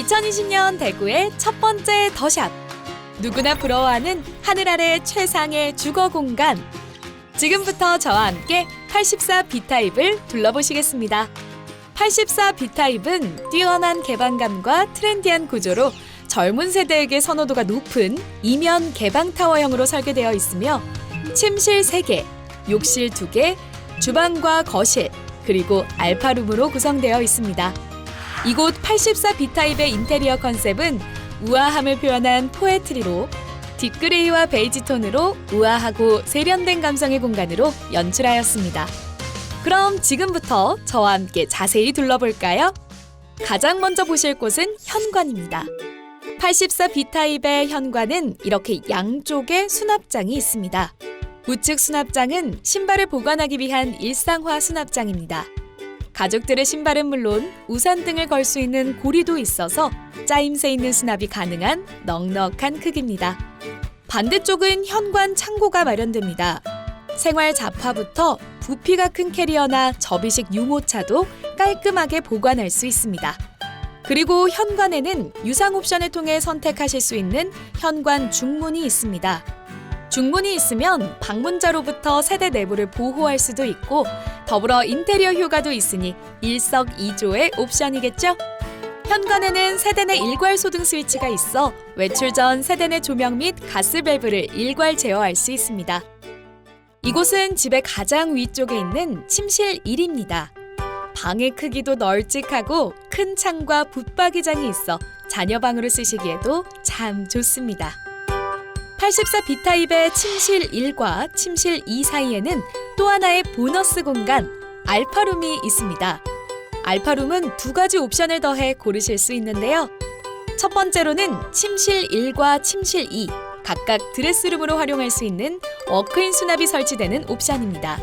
2020년 대구의 첫 번째 더샵. 누구나 부러워하는 하늘 아래 최상의 주거 공간. 지금부터 저와 함께 84 B타입을 둘러보시겠습니다. 84 B타입은 뛰어난 개방감과 트렌디한 구조로 젊은 세대에게 선호도가 높은 이면 개방 타워형으로 설계되어 있으며 침실 3개, 욕실 2개, 주방과 거실, 그리고 알파룸으로 구성되어 있습니다. 이곳 84 B타입의 인테리어 컨셉은 우아함을 표현한 포에트리로 딥그레이와 베이지 톤으로 우아하고 세련된 감성의 공간으로 연출하였습니다. 그럼 지금부터 저와 함께 자세히 둘러볼까요? 가장 먼저 보실 곳은 현관입니다. 84 B타입의 현관은 이렇게 양쪽에 수납장이 있습니다. 우측 수납장은 신발을 보관하기 위한 일상화 수납장입니다. 가족들의 신발은 물론 우산 등을 걸 수 있는 고리도 있어서 짜임새 있는 수납이 가능한 넉넉한 크기입니다. 반대쪽은 현관 창고가 마련됩니다. 생활 잡화부터 부피가 큰 캐리어나 접이식 유모차도 깔끔하게 보관할 수 있습니다. 그리고 현관에는 유상 옵션을 통해 선택하실 수 있는 현관 중문이 있습니다. 중문이 있으면 방문자로부터 세대 내부를 보호할 수도 있고 더불어 인테리어 효과도 있으니 일석이조의 옵션이겠죠? 현관에는 세대내 일괄 소등 스위치가 있어 외출 전 세대내 조명 및 가스 밸브를 일괄 제어할 수 있습니다. 이곳은 집의 가장 위쪽에 있는 침실 1입니다. 방의 크기도 널찍하고 큰 창과 붙박이장이 있어 자녀방으로 쓰시기에도 참 좋습니다. 84 B타입의 침실 1과 침실 2 사이에는 또 하나의 보너스 공간 알파룸이 있습니다. 알파룸은 두 가지 옵션을 더해 고르실 수 있는데요. 첫 번째로는 침실 1과 침실 2 각각 드레스룸으로 활용할 수 있는 워크인 수납이 설치되는 옵션입니다.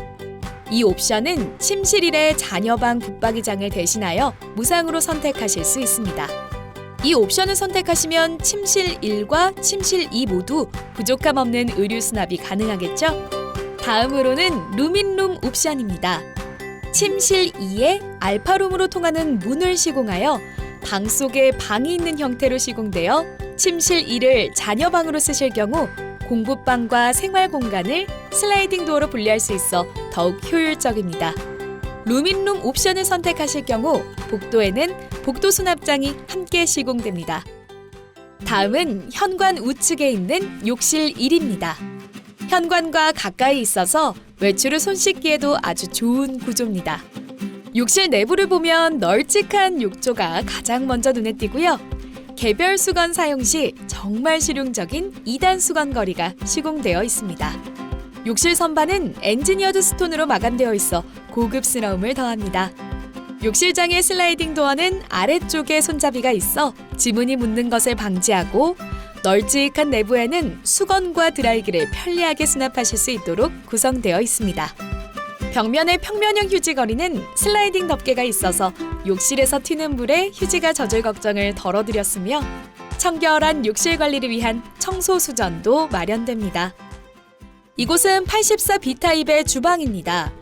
이 옵션은 침실 1의 자녀방 붙박이장을 대신하여 무상으로 선택하실 수 있습니다. 이 옵션을 선택하시면 침실 1과 침실 2 모두 부족함 없는 의류 수납이 가능하겠죠? 다음으로는 룸인룸 옵션입니다. 침실 2에 알파룸으로 통하는 문을 시공하여 방 속에 방이 있는 형태로 시공되어 침실 1을 자녀방으로 쓰실 경우 공부방과 생활 공간을 슬라이딩 도어로 분리할 수 있어 더욱 효율적입니다. 룸인룸 옵션을 선택하실 경우 복도에는 복도 수납장이 함께 시공됩니다. 다음은 현관 우측에 있는 욕실 1입니다. 현관과 가까이 있어서 외출을 손 씻기에도 아주 좋은 구조입니다. 욕실 내부를 보면 널찍한 욕조가 가장 먼저 눈에 띄고요. 개별 수건 사용 시 정말 실용적인 2단 수건 거리가 시공되어 있습니다. 욕실 선반은 엔지니어드 스톤으로 마감되어 있어 고급스러움을 더합니다. 욕실장의 슬라이딩 도어는 아래쪽에 손잡이가 있어 지문이 묻는 것을 방지하고 널찍한 내부에는 수건과 드라이기를 편리하게 수납하실 수 있도록 구성되어 있습니다. 벽면의 평면형 휴지 거리는 슬라이딩 덮개가 있어서 욕실에서 튀는 물에 휴지가 젖을 걱정을 덜어드렸으며 청결한 욕실 관리를 위한 청소 수전도 마련됩니다. 이곳은 84 B타입의 주방입니다.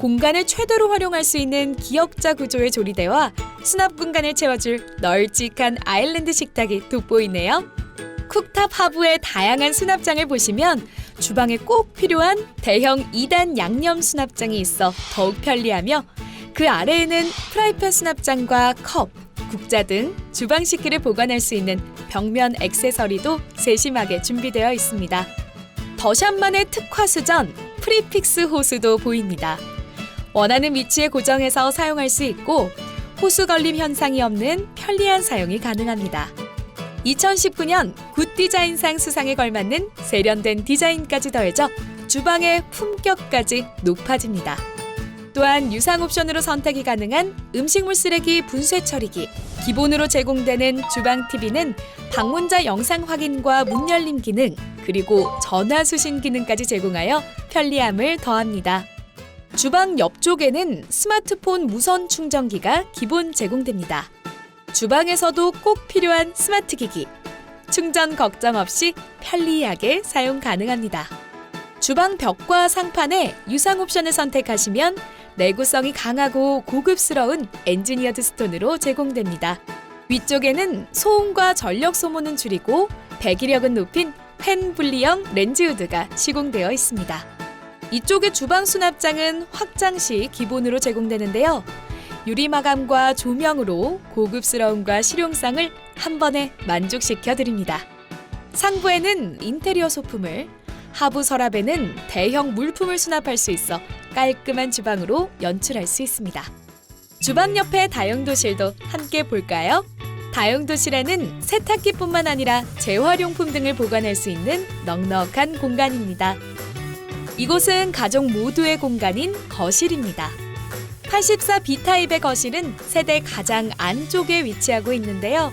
공간을 최대로 활용할 수 있는 기역자 구조의 조리대와 수납 공간을 채워줄 널찍한 아일랜드 식탁이 돋보이네요. 쿡탑 하부의 다양한 수납장을 보시면 주방에 꼭 필요한 대형 2단 양념 수납장이 있어 더욱 편리하며 그 아래에는 프라이팬 수납장과 컵, 국자 등 주방 식기를 보관할 수 있는 벽면 액세서리도 세심하게 준비되어 있습니다. 더샵만의 특화 수전 프리픽스 호수도 보입니다. 원하는 위치에 고정해서 사용할 수 있고 호수 걸림 현상이 없는 편리한 사용이 가능합니다. 2019년 굿 디자인상 수상에 걸맞는 세련된 디자인까지 더해져 주방의 품격까지 높아집니다. 또한 유상 옵션으로 선택이 가능한 음식물 쓰레기 분쇄 처리기, 기본으로 제공되는 주방 TV는 방문자 영상 확인과 문 열림 기능, 그리고 전화 수신 기능까지 제공하여 편리함을 더합니다. 주방 옆쪽에는 스마트폰 무선 충전기가 기본 제공됩니다. 주방에서도 꼭 필요한 스마트 기기. 충전 걱정 없이 편리하게 사용 가능합니다. 주방 벽과 상판에 유상 옵션을 선택하시면 내구성이 강하고 고급스러운 엔지니어드 스톤으로 제공됩니다. 위쪽에는 소음과 전력 소모는 줄이고 배기력은 높인 펜 분리형 렌즈 후드가 시공되어 있습니다. 이쪽의 주방 수납장은 확장 시 기본으로 제공되는데요. 유리 마감과 조명으로 고급스러움과 실용성을 한 번에 만족시켜 드립니다. 상부에는 인테리어 소품을, 하부 서랍에는 대형 물품을 수납할 수 있어 깔끔한 주방으로 연출할 수 있습니다. 주방 옆에 다용도실도 함께 볼까요? 다용도실에는 세탁기뿐만 아니라 재활용품 등을 보관할 수 있는 넉넉한 공간입니다. 이곳은 가족 모두의 공간인 거실입니다. 84B 타입의 거실은 세대 가장 안쪽에 위치하고 있는데요.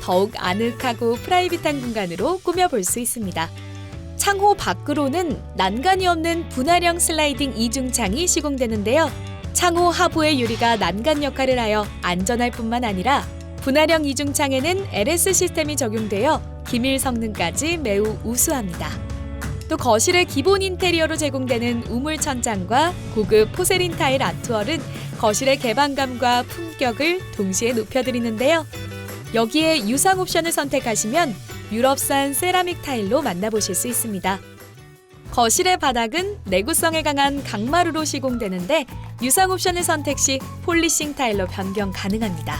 더욱 아늑하고 프라이빗한 공간으로 꾸며볼 수 있습니다. 창호 밖으로는 난간이 없는 분할형 슬라이딩 이중창이 시공되는데요. 창호 하부의 유리가 난간 역할을 하여 안전할 뿐만 아니라 분할형 이중창에는 LS 시스템이 적용되어 기밀 성능까지 매우 우수합니다. 또 거실의 기본 인테리어로 제공되는 우물 천장과 고급 포세린 타일 아트월은 거실의 개방감과 품격을 동시에 높여드리는데요. 여기에 유상 옵션을 선택하시면 유럽산 세라믹 타일로 만나보실 수 있습니다. 거실의 바닥은 내구성에 강한 강마루로 시공되는데 유상 옵션을 선택 시 폴리싱 타일로 변경 가능합니다.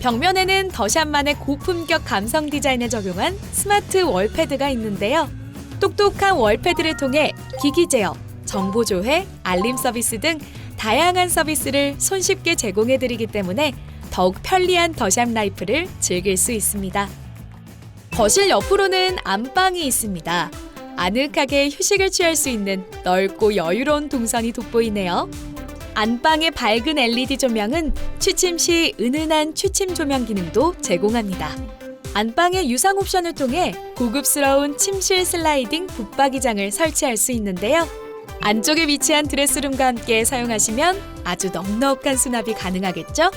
벽면에는 더샵만의 고품격 감성 디자인에 적용한 스마트 월패드가 있는데요. 똑똑한 월패드를 통해 기기 제어, 정보 조회, 알림 서비스 등 다양한 서비스를 손쉽게 제공해 드리기 때문에 더욱 편리한 더샵 라이프를 즐길 수 있습니다. 거실 옆으로는 안방이 있습니다. 아늑하게 휴식을 취할 수 있는 넓고 여유로운 동선이 돋보이네요. 안방의 밝은 LED 조명은 취침 시 은은한 취침 조명 기능도 제공합니다. 안방의 유상 옵션을 통해 고급스러운 침실 슬라이딩 붙박이장을 설치할 수 있는데요. 안쪽에 위치한 드레스룸과 함께 사용하시면 아주 넉넉한 수납이 가능하겠죠?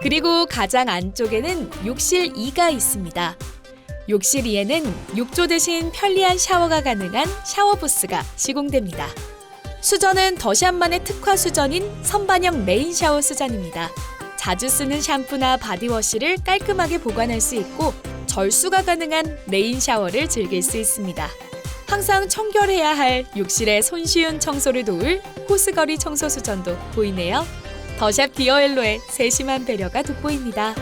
그리고 가장 안쪽에는 욕실 2가 있습니다. 욕실 2에는 욕조 대신 편리한 샤워가 가능한 샤워 부스가 시공됩니다. 수전은 더샵만의 특화 수전인 선반형 메인 샤워 수전입니다. 자주 쓰는 샴푸나 바디워시를 깔끔하게 보관할 수 있고 절수가 가능한 레인 샤워를 즐길 수 있습니다. 항상 청결해야 할 욕실의 손쉬운 청소를 도울 호스거리 청소 수전도 보이네요. 더샵 디어엘로의 세심한 배려가 돋보입니다.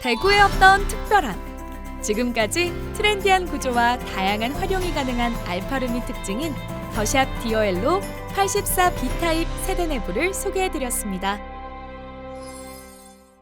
대구에 없던 특별함. 지금까지 트렌디한 구조와 다양한 활용이 가능한 알파룸이 특징인 더샵 디어엘로 84B 타입 세대 내부를 소개해드렸습니다.